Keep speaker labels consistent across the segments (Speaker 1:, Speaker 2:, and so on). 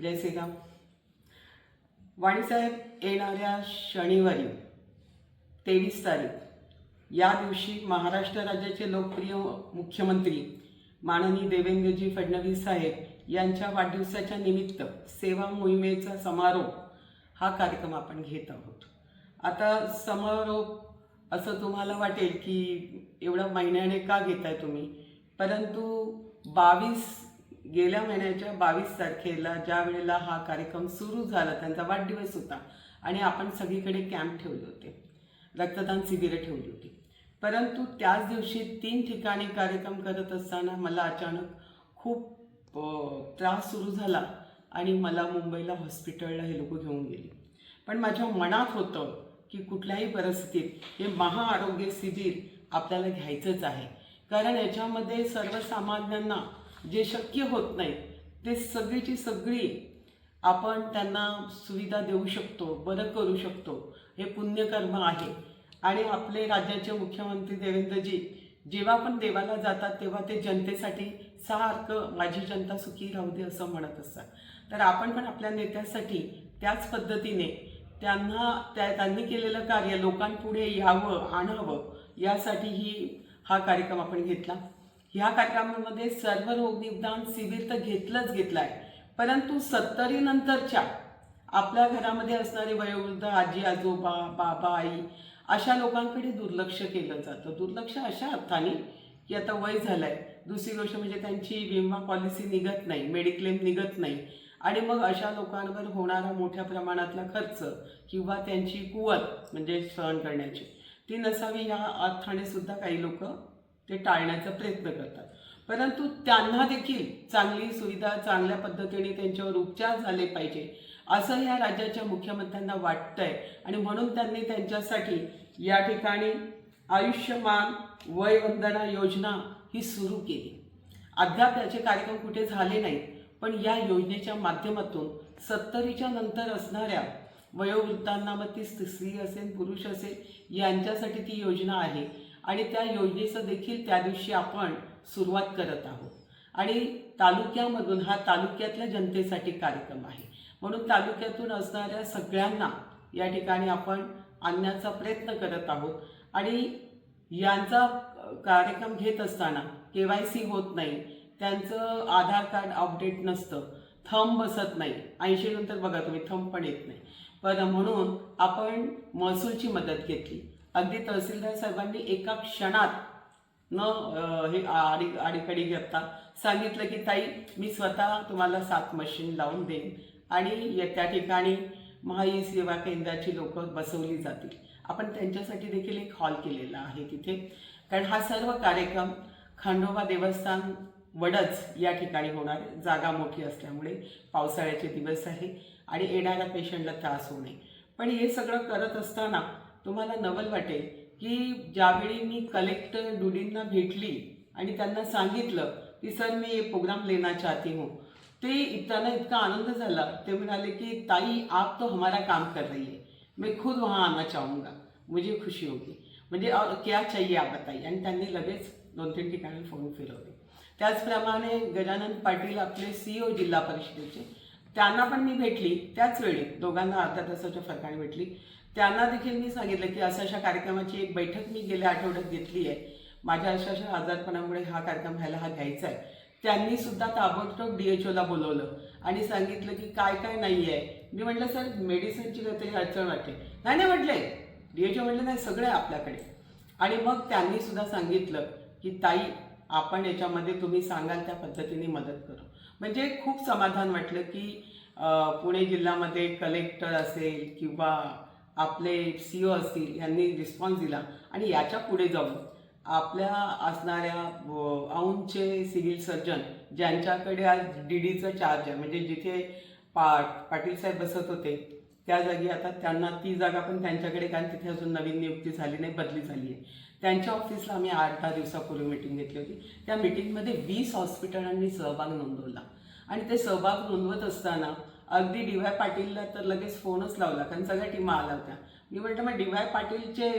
Speaker 1: जय श्रीराम. वाणीसाहेब येणाऱ्या शनिवारी तेवीस तारीख या दिवशी महाराष्ट्र राज्याचे लोकप्रिय मुख्यमंत्री माननीय देवेंद्रजी फडणवीस साहेब यांच्या वाढदिवसाच्या निमित्त सेवा मोहिमेचा समारोप हा कार्यक्रम आपण घेत आहोत. आता समारोप असं तुम्हाला वाटेल की एवढ्या महिन्याने का घेताय तुम्ही? परंतु बावीस गेल्या महिन्याच्या बावीस तारखेला ज्या वेळेला हा कार्यक्रम सुरू झाला त्यांचा वाढदिवस होता आणि आपण सगळीकडे कॅम्प ठेवले होते. रक्तदान शिबिरं ठेवली होती. परंतु त्याच दिवशी तीन ठिकाणी कार्यक्रम करत असताना मला अचानक खूप त्रास सुरू झाला आणि मला मुंबईला हॉस्पिटलला हे लोक घेऊन गेले. पण माझ्या मनात होतं की कुठल्याही परिस्थितीत हे महाआरोग्य शिबिर आपल्याला घ्यायचंच आहे. कारण याच्यामध्ये सर्वसामान्यांना जे शक्य होत नाही ते सगळीची सगळी आपण त्यांना सुविधा देऊ शकतो बरं करू शकतो. हे पुण्यकर्म आहे. आणि आपले राज्याचे मुख्यमंत्री देवेंद्रजी जेव्हा पण देवाला जातात तेव्हा ते जनतेसाठी सारखं माझी जनता सुखी राहू दे असं म्हणत असतात. तर आपण पण आपल्या नेत्यासाठी त्याच पद्धतीने त्यांना त्या त्यांनी केलेलं कार्य लोकांपुढे यावं आणावं यासाठी ही हा कार्यक्रम आपण घेतला. ह्या कार्यक्रमामध्ये सर्व रोग निदान शिबिर तर घेतलंच घेतलं आहे परंतु सत्तरी नंतरच्या आपल्या घरामध्ये असणारे वयोवृद्ध आजी आजोबा बाबा आई अशा लोकांकडे दुर्लक्ष केलं जातं. दुर्लक्ष अशा अर्थाने की आता वय झालंय. दुसरी गोष्ट म्हणजे त्यांची विमा पॉलिसी निघत नाही मेडिक्लेम निघत नाही. आणि मग अशा लोकांवर होणारा मोठ्या प्रमाणातला खर्च किंवा त्यांची कुवत म्हणजे सहन करण्याची. ती नसावी या अर्थाने सुद्धा काही लोक ते टाळण्याचा प्रयत्न करतात. परंतु त्यांना देखील चांगली सुविधा चांगल्या पद्धतीने त्यांच्यावर उपचार झाले पाहिजे असं या राज्याच्या मुख्यमंत्र्यांना वाटतंय. आणि म्हणून त्यांनी त्यांच्यासाठी या ठिकाणी आयुष्यमान वयवंदना योजना ही सुरू केली. अद्याप याचे कार्यक्रम कुठे झाले नाहीत पण या योजनेच्या माध्यमातून सत्तरीच्या नंतर असणाऱ्या वयोवृद्धांना मग ती स्त्री असेल पुरुष असेल यांच्यासाठी ती योजना आहे. आणि त्या योजनेचं देखील त्या दिवशी आपण सुरुवात करत आहोत. आणि तालुक्यामधून हा तालुक्यातल्या जनतेसाठी कार्यक्रम आहे. म्हणून तालुक्यातून असणाऱ्या सगळ्यांना या ठिकाणी आपण आणण्याचा प्रयत्न करत आहोत. आणि यांचा कार्यक्रम घेत असताना के वाय सी होत नाही त्यांचं आधार कार्ड अपडेट नसतं थंब बसत नाही. ऐंशी नंतर बघा तुम्ही थंब पण येत नाही. पण म्हणून आपण महसूलची मदत घेतली. अगदी तहसीलदार साहेबांनी एका क्षणात न हे आडी आडीकडी घेता सांगितलं की ताई मी स्वतः तुम्हाला सात मशीन लावून देईन. आणि त्या ठिकाणी महाई सेवा केंद्राची लोक बसवली जातील. आपण त्यांच्यासाठी देखील एक हॉल केलेला आहे तिथे. कारण हा सर्व कार्यक्रम खंडोबा देवस्थान वडच या ठिकाणी होणार जागा मोठी असल्यामुळे पावसाळ्याचे दिवस आहे आणि येणाऱ्या पेशंटला त्रास होऊ नये. पण हे सगळं करत असताना तुम्हाला नवल वाटेल की ज्यावेळी मी कलेक्टर डुडींना भेटली आणि त्यांना सांगितलं की सर मी ये प्रोग्राम लेना चाहती हूँ. ते त्यांना इतका आनंद झाला. ते म्हणाले की ताई आप तो हमारा काम कर रही है. मैं खुद वहाँ आना चाहूँगा. मुझे खुशी होगी. म्हणजे और क्या चाहिए आप बताइए. आणि त्यांनी लगेच दोन तीन ठिकाणी फोन फिरवले. त्याचप्रमाणे गजानन पाटील आपले सीईओ जिल्हा परिषदेचे त्यांना पण मी भेटली. त्याच वेळी दोघांना अर्ध्या तासाच्या फरकाने भेटली. त्यांना देखील मी सांगितलं की अशा अशा कार्यक्रमाची एक बैठक मी गेल्या आठवड्यात घेतली आहे. माझ्या अशा अशा आजारपणामुळे हा कार्यक्रम व्हायला हा घ्यायचा आहे. त्यांनी सुद्धा ताबडतोब डी एच ओला बोलवलं आणि सांगितलं की काय काय नाही आहे. मी म्हटलं सर मेडिसिनची काहीतरी अडचण वाटते. नाही नाही म्हटले. डी एच ओ म्हटलं नाही सगळं आहे आपल्याकडे. आणि मग त्यांनी सुद्धा सांगितलं की ताई आपण याच्यामध्ये तुम्ही सांगाल त्या पद्धतीने मदत करू. म्हणजे खूप समाधान वाटलं की पुणे जिल्ह्यामध्ये कलेक्टर असेल किंवा आपले सी ओ असतील यांनी रिस्पॉन्स दिला. आणि याच्यापुढे जाऊन आपल्या असणाऱ्या औंधचे सिव्हिल सर्जन ज्यांच्याकडे आज डी डीचं चार्ज आहे म्हणजे जिथे पा पाटील साहेब बसत होते त्या जागी आता त्यांना ती जागा पण त्यांच्याकडे कारण तिथे अजून नवीन नियुक्ती झाली नाही बदली झाली आहे. त्यांच्या ऑफिसला आम्ही आठ दहा दिवसापूर्वी मिटिंग घेतली होती. त्या मिटिंगमध्ये वीस हॉस्पिटलांनी सहभाग नोंदवला. आणि ते सहभाग नोंदवत असताना अगदी डी वाय पाटीलला तर लगेच फोनच लावला कारण सगळ्या टीमा आल्या होत्या. मी म्हटलं मग डी वाय पाटीलचे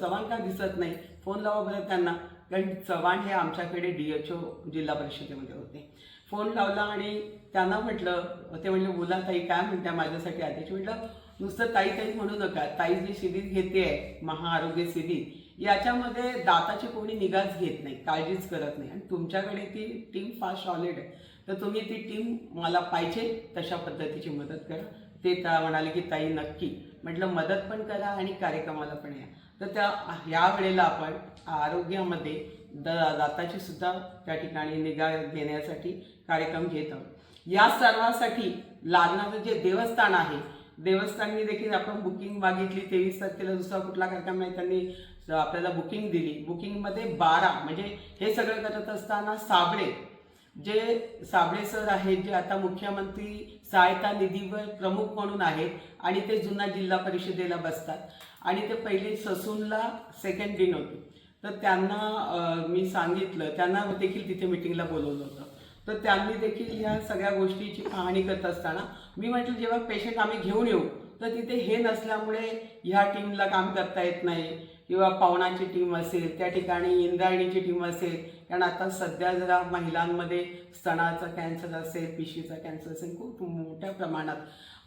Speaker 1: चव्हाण का दिसत नाही? फोन लावा बरं त्यांना. कारण चव्हाण हे आमच्याकडे डी एच ओ जिल्हा परिषदेमध्ये होते. फोन लावला आणि त्यांना म्हटलं ते म्हणजे बोला ताई काय म्हणत्या माझ्यासाठी आधीच? म्हटलं नुसतं ताई ताई म्हणू नका. ताई जी शिबिर घेते आहे महाआरोग्य शिबिर याच्यामध्ये दाताची कोणी निगाच घेत नाही काळजीच करत नाही. आणि तुमच्याकडे ती टीम फार सॉलिड आहे. तर तुम्ही ती टीम मला पाहिजे तशा पद्धतीची मदत करा. ते त्या म्हणाले की ताई नक्की. म्हटलं मदत पण करा आणि कार्यक्रमाला पण या. तर त्या ह्या वेळेला आपण आरोग्यामध्ये द दाताची सुद्धा त्या ठिकाणी निगा घेण्यासाठी कार्यक्रम घेत आहोत. या सर्वासाठी लागणारं जे देवस्थान आहे देवस्थाननी देखील आपण बुकिंग मागितली तेवीस तारखेला दुसरा कुठला कार्यक्रम नाही त्यांनी आपल्याला बुकिंग दिली. बुकिंगमध्ये बारा म्हणजे हे सगळं करत असताना साबळे जे साबळे सर आहेत जे आता मुख्यमंत्री सहायता निधीवर प्रमुख म्हणून आहेत आणि ते जुना जिल्हा परिषदेला बसतात. आणि ते पहिले ससूनला सेकंड दिन होते. तर त्यांना मी सांगितलं त्यांना देखील तिथे मिटिंगला बोलवलं होतं. तर त्यांनी देखील ह्या सगळ्या गोष्टीची पाहणी करत असताना मी म्हटलं जेव्हा पेशंट आम्ही घेऊन येऊ तर तिथे हे नसल्यामुळे ह्या टीमला काम करता येत नाही. किंवा पाहुणाची टीम असेल त्या ठिकाणी इंद्रायणीची टीम असेल कारण आता सध्या जरा महिलांमध्ये स्तनाचा कॅन्सर असेल पिशीचा कॅन्सर असेल खूप मोठ्या प्रमाणात.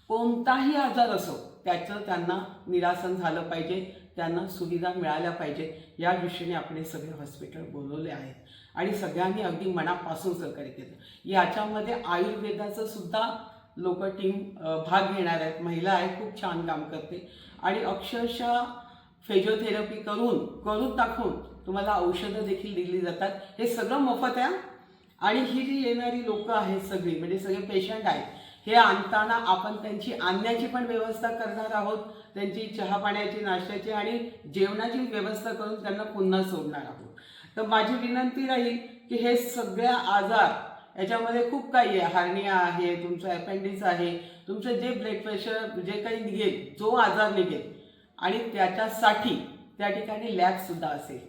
Speaker 1: कोणताही आजार असो त्याचं त्यांना निरासन झालं पाहिजे त्यांना सुविधा मिळाल्या पाहिजे या दृष्टीने आपले सगळे हॉस्पिटल बोलवले आहेत. आणि सगळ्यांनी अगदी मनापासून सहकार्य केलं. याच्यामध्ये आयुर्वेदाचं सुद्धा लोक टीम भाग घेणार आहेत. महिला आहेत खूप छान काम करते. आणि अक्षरशः फिजिओथेरपी करून करून दाखवून तुम्हाला औषधं देखील दिली जातात. हे सगळं मोफत आहे. आणि ही जी येणारी लोकं आहेत सगळी म्हणजे सगळे पेशंट आहेत हे आणताना आपण त्यांची आणण्याची पण व्यवस्था करणार आहोत. त्यांची चहा पाण्याची नाश्त्याची आणि जेवणाची व्यवस्था करून त्यांना पुन्हा सोडणार आहोत. तर माझी विनंती राहील की हे सगळ्या आजार याच्यामध्ये खूप काही आहे. हार्निया आहे तुमचं अपेंडिक्स आहे. तुमचं जे ब्लड प्रेशर जे काही निघेल जो आजार निघेल आणि त्याच्यासाठी त्या ठिकाणी लॅबसुद्धा असेल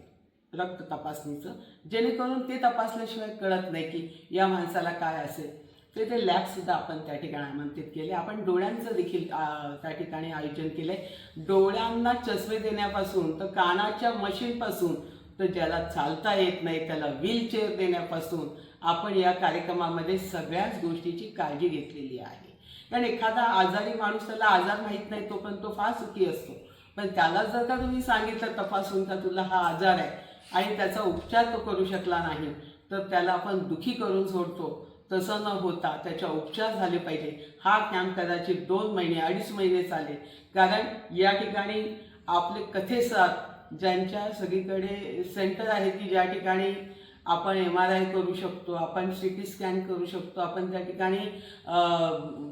Speaker 1: रक्त तपासणीचं. जेणेकरून ते तपासल्याशिवाय कळत नाही की या माणसाला काय असेल. ते ते लॅबसुद्धा आपण त्या ठिकाणी आमंत्रित केले. आपण डोळ्यांचं देखील त्या ठिकाणी आयोजन केलंय. डोळ्यांना चष्मे देण्यापासून तर कानाच्या मशीनपासून तर ज्याला चालता येत नाही त्याला व्हीलचेअर देण्यापासून आपण या कार्यक्रमामध्ये सगळ्याच गोष्टीची काळजी घेतलेली आहे. कारण एखादा आजारी माणूस त्याला आजार माहीत नाही तो पण तो फार सुखी असतो. पण त्याला जर का तुम्ही सांगितलं तपासून का तुला हा आजार आहे आणि त्याचा उपचार तो करू शकला नाही तर त्याला आपण दुखी करून सोडतो. तसं न होता त्याच्या उपचार झाले पाहिजे. हा कॅम्प कदाचित दोन महिने अडीच महिने चालेल. कारण या ठिकाणी आपले कथेसात ज्यांच्या सगळीकडे सेंटर आहेत की ज्या ठिकाणी आपण एम आर आय करू शकतो आपण सी टी स्कॅन करू शकतो आपण त्या ठिकाणी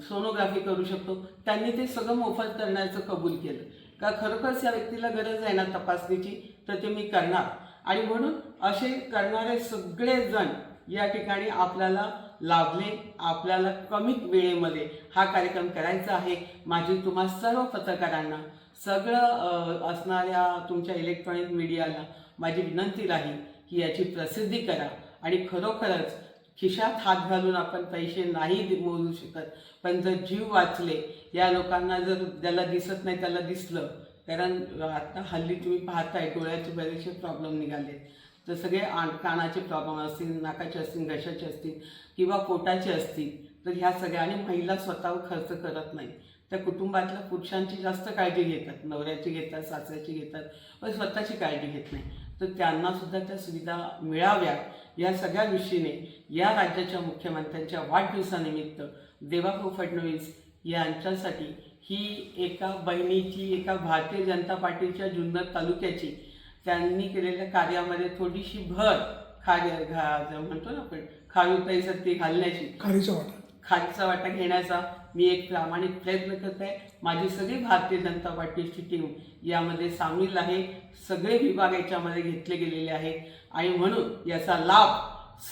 Speaker 1: सोनोग्राफी करू शकतो त्यांनी ते सगळं मोफत करण्याचं कबूल केलं. का खरोखरच या व्यक्तीला गरज आहे ना तपासणीची? तर ते मी करणार. आणि म्हणून असे करणारे सगळेजण या ठिकाणी आपल्याला लाभले आपल्याला कमी वेळेमध्ये हा कार्यक्रम करायचा आहे. माझी तुम्हा सर्व पत्रकारांना सगळं असणाऱ्या तुमच्या इलेक्ट्रॉनिक मीडियाला माझी विनंती राहील की याची प्रसिद्धी करा. आणि खरोखरच खिशात हात घालून आपण पैसे नाही मोजू शकत. पण जर जीव वाचले या लोकांना जर ज्याला दिसत नाही त्याला दिसलं कारण आता हल्ली तुम्ही पाहताय डोळ्याचे बरेचसे प्रॉब्लेम निघाले तर सगळे आण कानाचे प्रॉब्लेम असतील नाकाचे असतील घशाचे असतील किंवा पोटाचे असतील तर ह्या सगळ्या आणि महिला स्वतःवर खर्च करत नाही. त्या कुटुंबातल्या पुरुषांची जास्त काळजी घेतात नवऱ्याची घेतात सासऱ्याची घेतात पण स्वतःची काळजी घेत नाही. तर त्यांना सुद्धा त्या सुविधा मिळाव्या या सगळ्या दृष्टीने या राज्याच्या मुख्यमंत्र्यांच्या वाढदिवसानिमित्त देवाभाऊ फडणवीस यांच्यासाठी ही एका बहिणीची एका भारतीय जनता पार्टीच्या जुन्नर तालुक्याची त्यांनी केलेल्या कार्यामध्ये थोडीशी भर खारी घा म्हणतो ना आपण खारुताईसाठी घालण्याची.
Speaker 2: खारीचा वाटा
Speaker 1: खालचा वाटा घेण्याचा मी एक प्रामाणिक प्रयत्न करत आहे माझी सगळी भारतीय जनता पार्टीची टीम यामध्ये सामील आहे. सगळे विभाग याच्यामध्ये घेतले गेलेले आहेत. आणि म्हणून याचा लाभ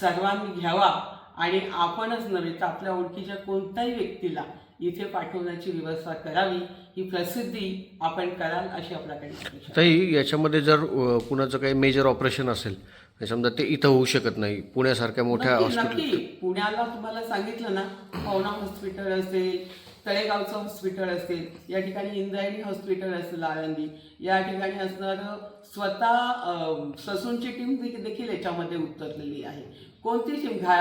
Speaker 1: सर्वांनी घ्यावा. आणि आपणच नव्हे तर आपल्या ओळखीच्या कोणत्याही व्यक्तीला इथे पाठवण्याची व्यवस्था करावी. ही प्रसिद्धी आपण कराल अशी आपल्याकडे
Speaker 3: ताई याच्यामध्ये जर कुणाचं काही मेजर ऑपरेशन असेल समजा ते इथं होऊ शकत नाही. पुण्यासारख्या मोठ्या
Speaker 1: नक्की
Speaker 3: हॉस्पिटल
Speaker 1: नक्की. पुण्याला तुम्हाला सांगितलं ना पवना हॉस्पिटल असेल तळेगावचं हॉस्पिटल असेल या ठिकाणी इंद्रायणी हॉस्पिटल असेल आळंदी. या ठिकाणी असणारं स्वतः अं, ससूनची टीम देखील याच्यामध्ये उतरलेली आहे. कोणती टीम घा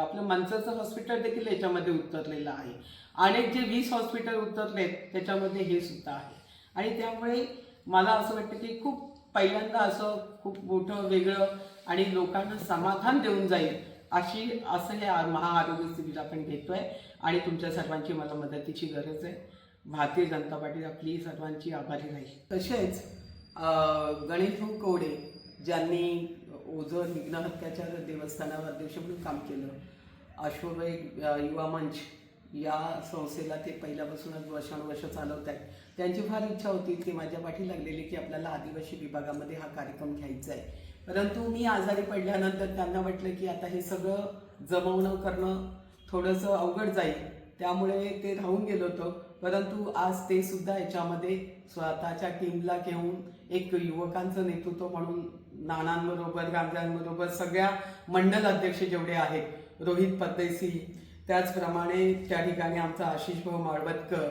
Speaker 1: आपलं माणसाचं हॉस्पिटल देखील याच्यामध्ये उतरलेलं आहे. अनेक जे वीस हॉस्पिटल उतरलेत त्याच्यामध्ये हे सुद्धा आहे. आणि त्यामुळे मला असं वाटतं की खूप पहिल्यांदा असं खूप मोठं वेगळं आणि लोकांना समाधान देऊन जाईल अशी असं हे महाआरोग्य शिबिर आपण घेतोय आणि तुमच्या सर्वांची मला मदतीची गरज आहे. भारतीय जनता पार्टी आपली सर्वांची आभारी राहील. तसेच गणेश भाऊ कवडे ज्यांनी ओझर विघ्न हत्याचार देवस्थानावर अध्यक्ष म्हणून काम केलं अश्वभय युवा मंच या संस्थेला ते पहिल्यापासूनच वर्षानुवर्ष चालवत आहेत त्यांची फार इच्छा होती की माझ्या पाठी लागलेली की आपल्याला आदिवासी विभागामध्ये हा कार्यक्रम घ्यायचा आहे. परंतु मी आजारी पडल्यानंतर त्यांना वाटलं की आता हे सगळं जमवणं करणं थोडंसं अवघड जाईल. त्यामुळे ते राहून गेलो होतो. परंतु आज ते सुद्धा याच्यामध्ये स्वतःच्या टीमला घेऊन एक युवकांचं नेतृत्व म्हणून नानांबरोबर गांजांबरोबर सगळ्या मंडल अध्यक्ष जेवढे आहेत रोहित पद्देसी त्याचप्रमाणे त्या ठिकाणी आमचा आशिष भाऊ माळवतकर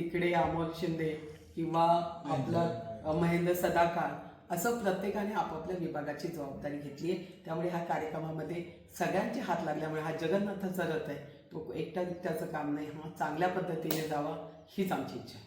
Speaker 1: तिकडे अमोल शिंदे किंवा आपला महेंद्र सदाकार असं प्रत्येकाने आपापल्या विभागाची जबाबदारी घेतली आहे. त्यामुळे ह्या कार्यक्रमामध्ये सगळ्यांचे हात लागल्यामुळे हा जगन्नाथाचा रथ आहे. तो एकट्या एकट्याचं काम नाही हा चांगल्या पद्धतीने जावा हीच आमची इच्छा आहे.